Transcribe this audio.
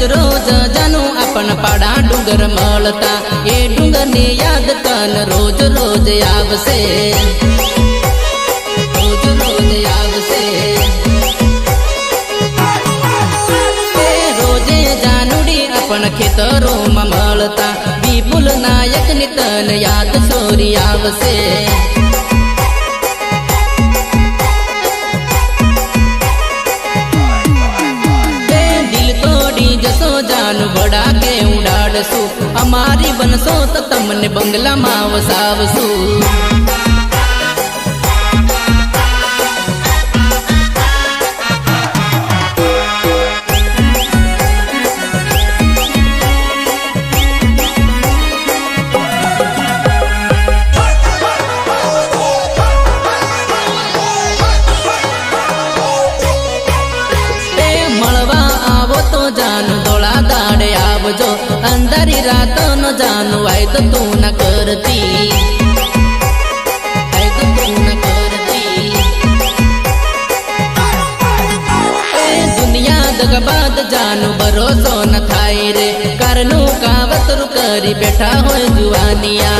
રોજ રોજ જાનું આપણ પાડા ડુંગર મળતા. એ ડુંગરને યાદ કન રોજ રોજ આવશે. રોજ રોજ આવશે. રોજે જાનુડી આપણ ખેતરોમાં મળતા. વિપુલ નાયક નિતન યાદ સોરી આવશે. જાનું ભડા કે ઉડાડશું. અમારી બનશો તો તમને બંગલામાં વસાવશું. અંધારી રાતો ન જાનું વાયદો તું ન કરતી. વાયદો તું ના કરતી. દુનિયા દગબાદ જાનું ભરોસો ન થાય રે. કારનું કાવતરું કરી બેઠા હોય જુવાનિયા.